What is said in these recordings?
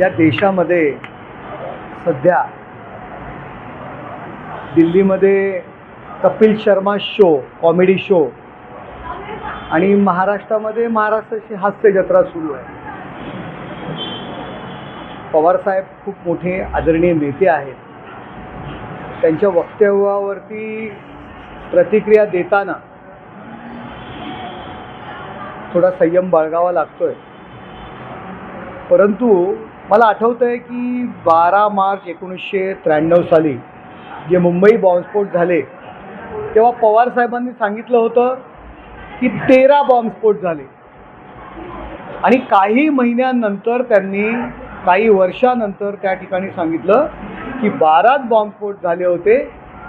या देशामध्ये सध्या दिल्लीमध्ये Kapil Sharma show comedy show आणि महाराष्ट्रामध्ये महाराष्ट्राची हास्य जत्रा सुरू आहे. पवारसाहेब खूप मोठे आदरणीय नेते आहेत. त्यांच्या वक्तव्यावरती प्रतिक्रिया देताना थोडा संयम बाळगावा लागतोय. परंतु मला आठवतं आहे की बारा मार्च एकोणीसशे त्र्याण्णव साली जे मुंबई बॉम्बस्फोट झाले तेव्हा पवार साहेबांनी सांगितलं होतं की तेरा बॉम्बस्फोट झाले. आणि काही महिन्यानंतर त्यांनी काही वर्षानंतर त्या ठिकाणी सांगितलं की बाराच बॉम्बस्फोट झाले होते.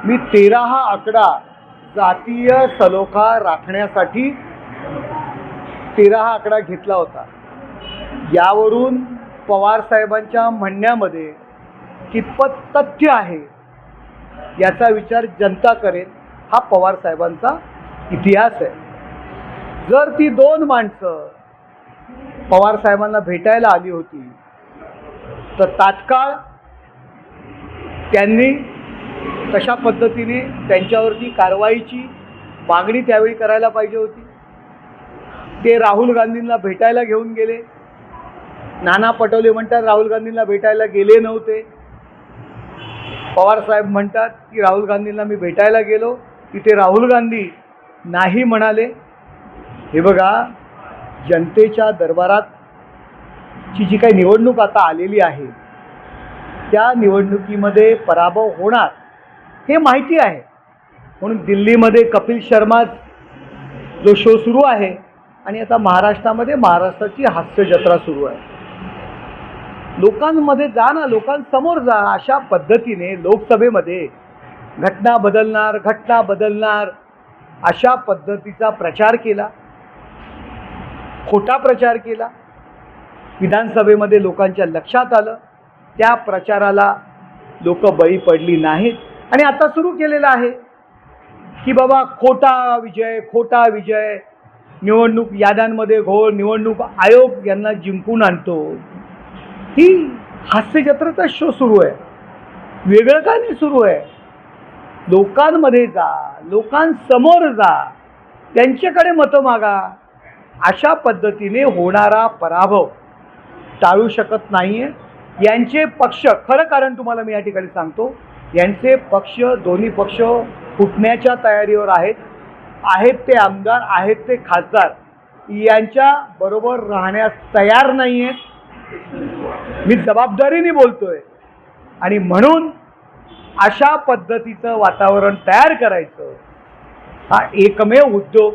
मी तेरा हा आकडा जातीय सलोखा राखण्यासाठी तेरा हा आकडा घेतला होता. यावरून पवार साहेबांच्या म्हणण्यामध्ये कितपत तथ्य आहे याचा विचार जनता करेल हा पवार साहेबांचा इतिहास आहे. जर ती दोन माणसं पवार साहेबांना भेटायला आली होती तर तात्काळ त्यांनी कशा पद्धतीने त्यांच्यावरती कारवाईची मागणी त्यावेळी करायला पाहिजे होती. ते राहुल गांधींना भेटायला घेऊन गेले. नाना पटोले म्हणतात राहुल गांधींना भेटायला गेले नव्हते. पवार साहेब म्हणतात की राहुल गांधींना मी भेटायला गेलो. तिथे राहुल गांधी नाही म्हणाले. हे बघा जनतेच्या दरबारात ची जी काही निवडणूक आता आलेली आहे त्या निवडणुकीमध्ये पराभव होणार हे माहिती आहे. म्हणून दिल्लीमध्ये कपिल शर्मा जो शो सुरू आहे आणि आता महाराष्ट्रामध्ये महाराष्ट्राची हास्य जत्रा सुरू आहे. लोकांमध्ये जा ना लोकांसमोर जा अशा पद्धतीने लोकसभेमध्ये. घटना बदलणार घटना बदलणार अशा पद्धतीचा प्रचार केला. खोटा प्रचार केला. विधानसभेमध्ये लोकांच्या लक्षात आलं. त्या प्रचाराला लोक बळी पडली नाहीत. आणि आता सुरू केलेलं आहे की बाबा खोटा विजय खोटा विजय. निवडणूक याद्यांमध्ये घोळ निवडणूक आयोग यांना जिंकून आणतो. ही हास्यजत्रेचा शो सुरू आहे. वेगळं का नाही सुरू आहे? लोकांमध्ये जा लोकांसमोर जा त्यांच्याकडे मतं मागा. अशा पद्धतीने होणारा पराभव टाळू शकत नाही आहे यांचे पक्ष खरं कारण तुम्हाला मी या ठिकाणी सांगतो यांचे पक्ष दोन्ही पक्ष फुटण्याच्या तयारीवर आहेत. आहेत ते आमदार आहेत ते खासदार. यांच्या बरोबर राहण्यास तयार नाही आहेत मी जबाबदारीने बोलतोय. आणि म्हणून अशा पद्धतीचं वातावरण तयार करायचं हा एकमेव उद्योग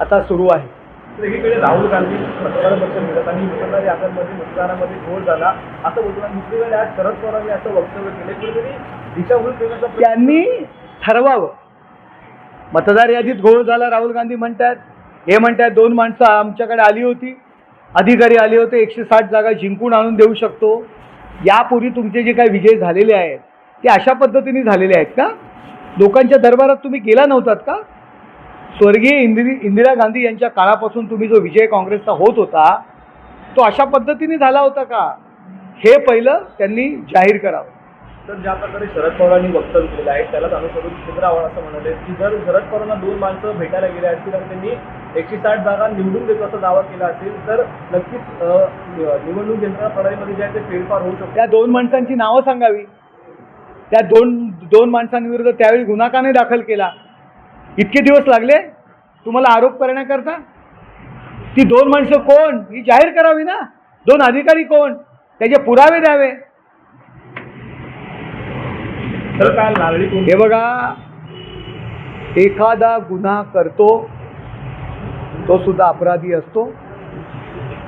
आता सुरू आहे. एकीकडे राहुल गांधी मतदारांबद्दल मिळत आणि मतदार याद्यांमध्ये मतदारामध्ये घोळ झाला. असं बोलतात दुसरीकडे आज शरद पवारांनी असं वक्तव्य केले. कुठेतरी दिशाभूल करण्याचा त्यांनी ठरवावं. मतदार यादीत घोळ झाला राहुल गांधी म्हणतात हे म्हणतात दोन माणसं आमच्याकडे आली होती. अधिकारी आले होते एकशे साठ जागा जिंकून आणून देऊ शकतो. यापूर्वी तुमचे जे काही विजय झालेले आहेत ते अशा पद्धतीने झालेले आहेत का? लोकांच्या दरबारात तुम्ही गेला नव्हतात का? स्वर्गीय इंदिरी इंदिरा गांधी यांच्या काळापासून तुम्ही जो विजय काँग्रेसचा होत होता तो अशा पद्धतीने झाला होता का? हे पहिलं त्यांनी जाहीर करावं. तर ज्या प्रकारे शरद पवारांनी वक्तव्य केलं आहे त्यालाच अनुसरून सुंदर असं म्हणाले. की जर शरद पवारांना दोन माणसं भेटायला गेले असतील आणि त्यांनी एकशे साठ जागा निवडून देतो असा दावा केला असेल तर नक्कीच निवडणूक यंत्रणा प्रणालीमध्ये जे आहे ते फेरफार होऊ शकतो त्या दोन माणसांची नावं सांगावी. त्या दोन दोन माणसांविरुद्ध त्यावेळी गुन्हा का नाही दाखल केला. इतके दिवस लागले? तुम्हाला आरोप करण्याकरता? ती दोन माणसं कोण? ही जाहीर करावी ना? दोन अधिकारी कोण? त्याचे पुरावे द्यावे. हे बघा एखादा गुन्हा करतो तो सुद्धा अपराधी असतो.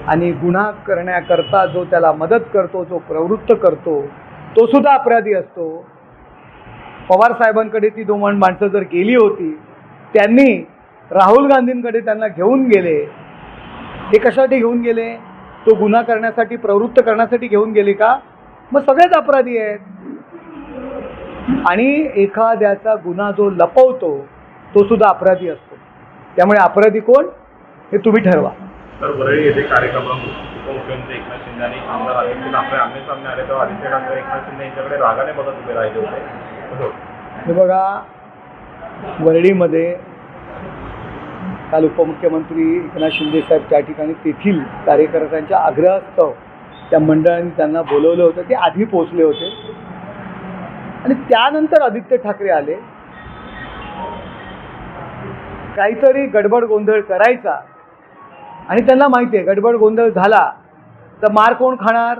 आणि गुन्हा करण्याकरता जो त्याला मदत करतो जो प्रवृत्त करतो तो सुद्धा अपराधी असतो. पवार साहेबांकडे ती दोन माणसं जर गेली होती त्यांनी राहुल गांधींकडे त्यांना घेऊन गेले. ते कशासाठी घेऊन गेले? तो गुन्हा करण्यासाठी प्रवृत्त करण्यासाठी घेऊन गेले का? मग सगळेच अपराधी आहेत. आणि एखाद्याचा गुन्हा जो लपवतो तो सुद्धा अपराधी असतो. त्यामुळे अपराधी कोण? हे तुम्ही ठरवा. तर वरळी येथे कार्यक्रम उपमुख्यमंत्री एकनाथ शिंदे आणि आमदार आदित्य ठाकरे आमने सामने आले तेव्हा आदित्य ठाकरे एकनाथ शिंदे यांच्याकडे रागाने बघत उभे राहिले होते. कसं होतं? हे बघा वरळीमध्ये काल उपमुख्यमंत्री एकनाथ शिंदे साहेब त्या ठिकाणी तेथील कार्यकर्त्यांच्या आग्रहास्तव त्या मंडळांनी त्यांना बोलवलं होतं. ते आधी पोचले होते. आणि त्यानंतर आदित्य ठाकरे आले. काहीतरी गडबड गोंधळ करायचा. आणि त्यांना माहिती आहे गडबड गोंधळ झाला तर मार कोण खाणार?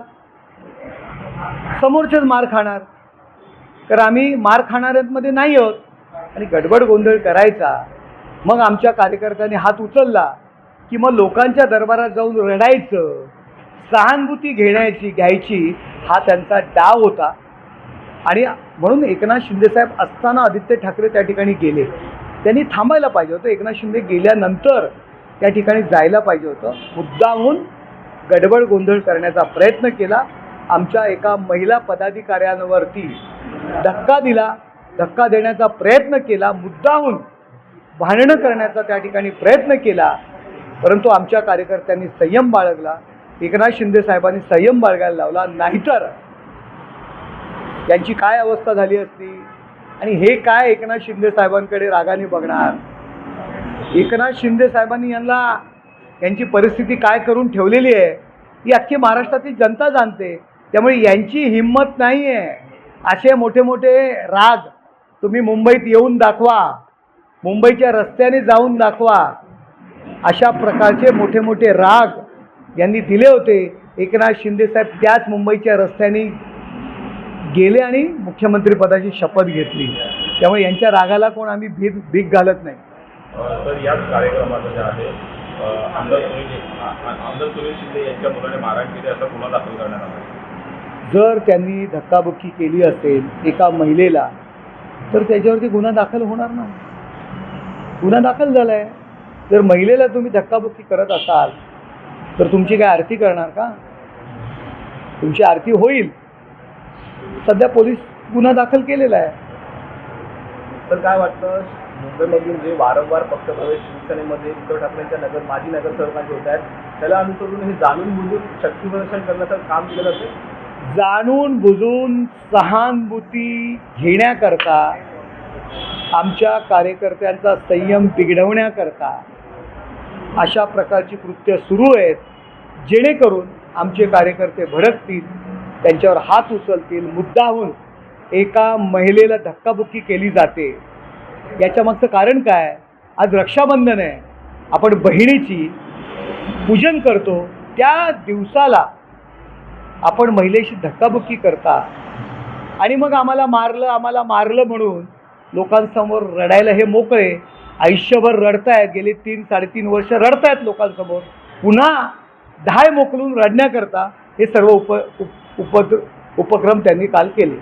समोरचेच मार खाणार. तर आम्ही मार खाणाऱ्यांमध्ये नाही आहोत. आणि गडबड गोंधळ करायचा. मग आमच्या कार्यकर्त्यांनी हात उचलला की मग लोकांच्या दरबारात जाऊन रडायचं. सहानुभूती घेण्याची घ्यायची हा त्यांचा डाव होता. आणि म्हणून एकनाथ शिंदेसाहेब असताना आदित्य ठाकरे त्या ठिकाणी गेले. त्यांनी थांबायला पाहिजे होतं. एकनाथ शिंदे गेल्यानंतर त्या ठिकाणी जायला पाहिजे होतं. मुद्दाहून गडबड गोंधळ करण्याचा प्रयत्न केला. आमच्या एका महिला पदाधिकाऱ्यांवरती धक्का दिला. धक्का देण्याचा प्रयत्न केला. मुद्दाहून भांडणं करण्याचा त्या ठिकाणी प्रयत्न केला. परंतु आमच्या कार्यकर्त्यांनी संयम बाळगला. एकनाथ शिंदे साहेबांनी संयम बाळगायला लावला. नाहीतर यांची काय अवस्था झाली असती? आणि हे काय एकनाथ शिंदे साहेबांकडे रागाने बघणार? एकनाथ शिंदे साहेबांनी यांना यांची परिस्थिती काय करून ठेवलेली आहे? ही अख्खी महाराष्ट्रातील जनता जाणते. त्यामुळे यांची हिंमत नाही आहे असे मोठे मोठे राग तुम्ही मुंबईत येऊन दाखवा. मुंबईच्या रस्त्याने जाऊन दाखवा. अशा प्रकारचे मोठे मोठे राग यांनी दिले होते. एकनाथ शिंदे साहेब त्याच मुंबईच्या रस्त्याने गेले आणि मुख्यमंत्रीपदाची शपथ घेतली. त्यामुळे यांच्या रागाला कोण आम्ही भीक भीक घालत नाही. तर याच कार्यक्रमाचं जे आहे अं, आमदार सुनील आ- आ- आमदार सुनील शिंदे यांच्या मुलाने मारहाण केली असा गुन्हा दाखल करण्यात आला. आहे. जर त्यांनी धक्काबुक्की केली असेल एका महिलेला तर त्याच्यावरती गुन्हा दाखल होणार ना गुन्हा दाखल झाला आहे जर महिलेला तुम्ही धक्काबुक्की करत असाल तर तुमची काय आरती करणार का? तुमची आरती होईल. सध्या पोलीस गुन्हा दाखल केलेला आहे. तर काय वाटतं मुंबईमधून जे वारंवार पक्षप्रवेश शिवसेनेमध्ये उद्धव ठाकरेंच्या नगर माजी नगरसेवकांचे होत आहेत त्याला अनुसरून हे जाणून बुजून शक्तीप्रदर्शन करण्याचं काम केलं जाते जाणून बुजून सहानुभूती घेण्याकरता आमच्या कार्यकर्त्यांचा संयम बिघडवण्याकरता अशा प्रकारची कृत्य सुरू आहेत जेणेकरून आमचे कार्यकर्ते भडकतील त्यांच्यावर हात उचलतील मुद्दाहून एका महिलेला धक्काबुक्की केली जाते. याच्या मागचं कारण काय? आज रक्षाबंधन आहे. आपण बहिणीची पूजन करतो. त्या दिवसाला आपण महिलेशी धक्काबुक्की करता. आणि मग आम्हाला मारलं आम्हाला मारलं म्हणून लोकांसमोर रडायला हे मोकळे. आयुष्यभर रडतायत गेले तीन साडेतीन वर्ष रडतायत लोकांसमोर. पुन्हा धाय मोकलून रडण्याकरता हे सर्व उप उप उपद उपक्रम त्यांनी काल केले.